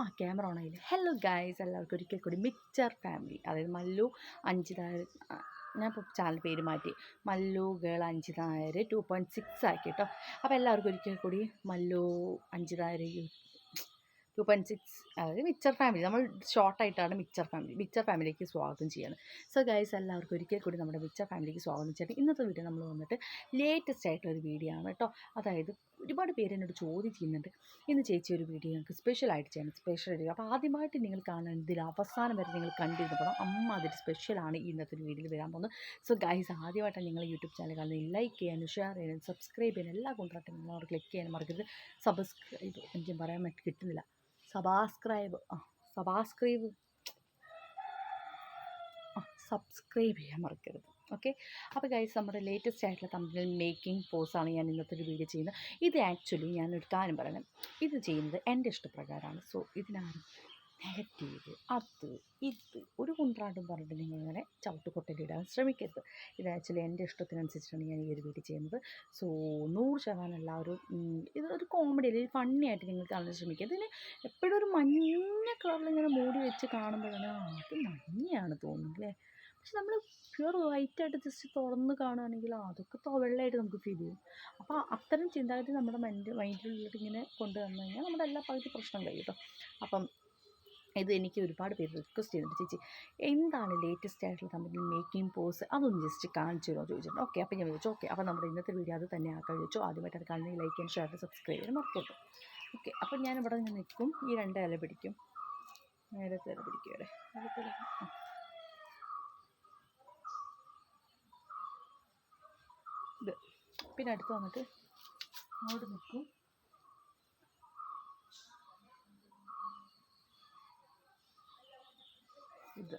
ആ camera on ആയില്ലേ? Hello guys എല്ലാവർക്കും ഒരിക്കൽ കൂടി മിക്സർ ഫാമിലി അതായത് മല്ലു അഞ്ചിതായ ഞാൻ ഇപ്പോൾ ചാനൽ പേര് മാറ്റി. Mallu girl അഞ്ചിതായ two point six ആക്കി കേട്ടോ അപ്പോൾ എല്ലാവർക്കും ഒരിക്കൽ കൂടി മല്ലു അഞ്ച് നായർ ടു പോയിന്റ് സിക്സ് അതായത് മിക്ചർ ഫാമിലി. നമ്മൾ ഷോർട്ടായിട്ടാണ് മിക്ചർ ഫാമിലി മിക്ചർ ഫാമിലിക്ക് സ്വാഗതം ചെയ്യാണ് സോ ഗൈസ് എല്ലാവർക്കും ഒരിക്കൽ കൂടി നമ്മുടെ മിക്ചർ ഫാമിലിക്ക് സ്വാഗതം ചെയ്യട്ടെ. ഇന്നത്തെ വീഡിയോ നമ്മൾ വന്നിട്ട് ലേറ്റസ്റ്റ് ആയിട്ടുള്ള ഒരു വീഡിയോ ആണ് കേട്ടോ അതായത് ഒരുപാട് പേര് എന്നോട് ചോദ്യം ചെയ്യുന്നുണ്ട്. ഇന്ന് ചേച്ചി ഒരു വീഡിയോ ഞങ്ങൾക്ക് സ്പെഷ്യലായിട്ട് ചെയ്യണം സ്പെഷ്യൽ വീഡിയോ അപ്പോൾ ആദ്യമായിട്ട് നിങ്ങൾ കാണാൻ ഇതിൽ അവസാനം വരെ നിങ്ങൾ കണ്ടിരുന്നു പോകണം അമ്മ അതിൽ സ്പെഷ്യലാണ് ഇന്നത്തെ ഒരു വീഡിയോയിൽ വരാൻ പോകുന്നത്. സോ ഗൈസ് ആദ്യമായിട്ടാണ് നിങ്ങൾ യൂട്യൂബ് ചാനൽ കാണുന്നത്. ലൈക്ക് ചെയ്യാനും ഷെയർ ചെയ്യാനും സബ്സ്ക്രൈബ് ചെയ്യാനും എല്ലാ കോൺട്രാക്റ്റും നിങ്ങൾ അവിടെ ക്ലിക്ക് ചെയ്യാനും മറക്കരുത്. സബ്സ്ക്രൈബ് എനിക്ക് പറയാൻ കിട്ടുന്നില്ല. സബാസ്ക്രൈബ് ആ സബാസ്ക്രൈബ് സബ്സ്ക്രൈബ് ചെയ്യാൻ മറക്കരുത്. ഓക്കെ? അപ്പോൾ ഗൈസ് നമ്മുടെ ലേറ്റസ്റ്റ് ആയിട്ടുള്ള തമ്മിൽ മേക്കിംഗ് പോസാണ് ഞാൻ ഇന്നത്തെ ഒരു വീഡിയോ ചെയ്യുന്നത്. ഇത് ആക്ച്വലി ഞാനൊരു കാര്യം പറയണം. ഇത് ചെയ്യുന്നത് എന്റെ ഇഷ്ടപ്രകാരമാണ്. സോ ഇതിനാരും നെഗറ്റീവ് അത് ഇത് ഒരു കുന്ത്രാണ്ടും പറഞ്ഞിട്ട് നിങ്ങൾ ഇങ്ങനെ ചവിട്ടുകൊട്ടലിടാൻ ശ്രമിക്കരുത്. ഇത് ആക്ച്വലി എന്റെ ഇഷ്ടത്തിനനുസരിച്ചാണ് ഞാൻ ഈ ഒരു വീഡിയോ ചെയ്യുന്നത്. സോ നൂറ് ശതമാനം എല്ലാവരും ഇത് ഒരു കോമഡി അല്ലെങ്കിൽ ഫണ്ണി ആയിട്ട് നിങ്ങൾ കാണാൻ ശ്രമിക്കുക. ഇതിന് എപ്പോഴും ഒരു മഞ്ഞ കളറിൽ ഇങ്ങനെ മൂടി വെച്ച് കാണുമ്പോഴാണ് അത് മഞ്ഞയാണ് തോന്നുന്നത് അല്ലേ? പക്ഷെ നമ്മൾ പ്യുവർ വൈറ്റായിട്ട് ജസ്റ്റ് തുറന്ന് കാണുകയാണെങ്കിൽ അതൊക്കെ വെള്ളമായിട്ട് നമുക്ക് ഫീൽ ചെയ്യും. അപ്പോൾ അത്തരം ചിന്താഗതി നമ്മുടെ മൈൻഡ് മൈൻഡിലുള്ളിൽ ഇങ്ങനെ കൊണ്ടുവന്നു കഴിഞ്ഞാൽ നമ്മുടെ എല്ലാ പകുതി പ്രശ്നം കഴിയും കേട്ടോ. അപ്പം ഇത് എനിക്ക് ഒരുപാട് പേര് റിക്വസ്റ്റ് ചെയ്യുന്നുണ്ട്. ചേച്ചി എന്താണ് ലേറ്റസ്റ്റ് ആയിട്ടുള്ള കമ്പനി മേക്കിംഗ് പോസ് അതൊന്ന് ജസ്റ്റ് കാണിച്ചു തരുമോ ചോദിച്ചിട്ടുണ്ട്. ഓക്കെ അപ്പോൾ ഞാൻ ചോദിച്ചു. ഓക്കെ അപ്പോൾ നമ്മുടെ ഇന്നത്തെ വീഡിയോ അത് തന്നെ ആക്കാൻ ചോദിച്ചു ആദ്യമായിട്ട് അത് കാണുന്നെങ്കിൽ ലൈക്ക് ആൻഡ് ഷെയർ സബ്സ്ക്രൈബ് ചെയ്യാൻ മറക്കരുത്. ഓക്കെ അപ്പോൾ ഞാൻ ഇവിടെ നിന്ന് നിൽക്കും. ഈ രണ്ട് ഇല പിടിക്കും. നേരത്തെ ഇല പിടിക്കും ഇവിടെ. ഇത്. പിന്നെ അടുത്ത് വന്നിട്ട് അങ്ങോട്ട് നിൽക്കും. ഇത്.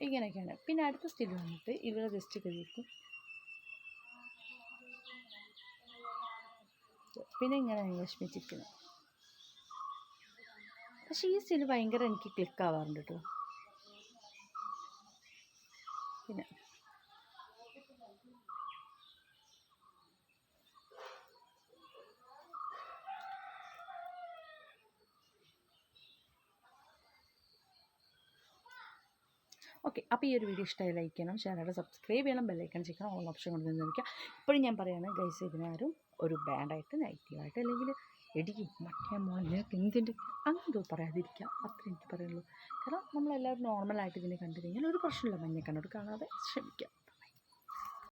ഇങ്ങനെയൊക്കെയാണ്. പിന്നെ അടുത്ത സ്റ്റിൽ വന്നിട്ട് ഇവിടെ ജസ്റ്റ് കഴിക്കും പിന്നെ ഇങ്ങനെ വിഷമിച്ചിരിക്കുന്നത് പക്ഷേ ഈ സ്റ്റിൽ ഭയങ്കര എനിക്ക് ക്ലിക്ക് ആവാറുണ്ട് കേട്ടോ പിന്നെ ഓക്കെ അപ്പോൾ ഈ ഒരു വീഡിയോ ഇഷ്ടമായി ലൈക്ക് ചെയ്യണം ചാനൽ സബ്സ്ക്രൈബ് ചെയ്യണം ബെല്ലൈക്കൺ ചെയ്യണം ഓൾ ഓപ്ഷൻ കൊണ്ട് നിന്നിരിക്കുക ഇപ്പോഴും ഞാൻ പറയുകയാണ് ഗൈസ് ഇതിനാരും ഒരു ബാഡായിട്ട് നെഗറ്റീവായിട്ട് അല്ലെങ്കിൽ എടിക്കും മറ്റേ മോളെ നിനക്ക് എന്തിന്റെ അങ്ങനെ പറയാതിരിക്കുക. അത്ര എനിക്ക് പറയുള്ളൂ കാരണം നമ്മളെല്ലാവരും നോർമലായിട്ട് ഇതിനെ കണ്ടു കഴിഞ്ഞാൽ ഒരു പ്രശ്നമില്ല മഞ്ഞ കണ്ണോട് കാണാതെ ശ്രമിക്കാം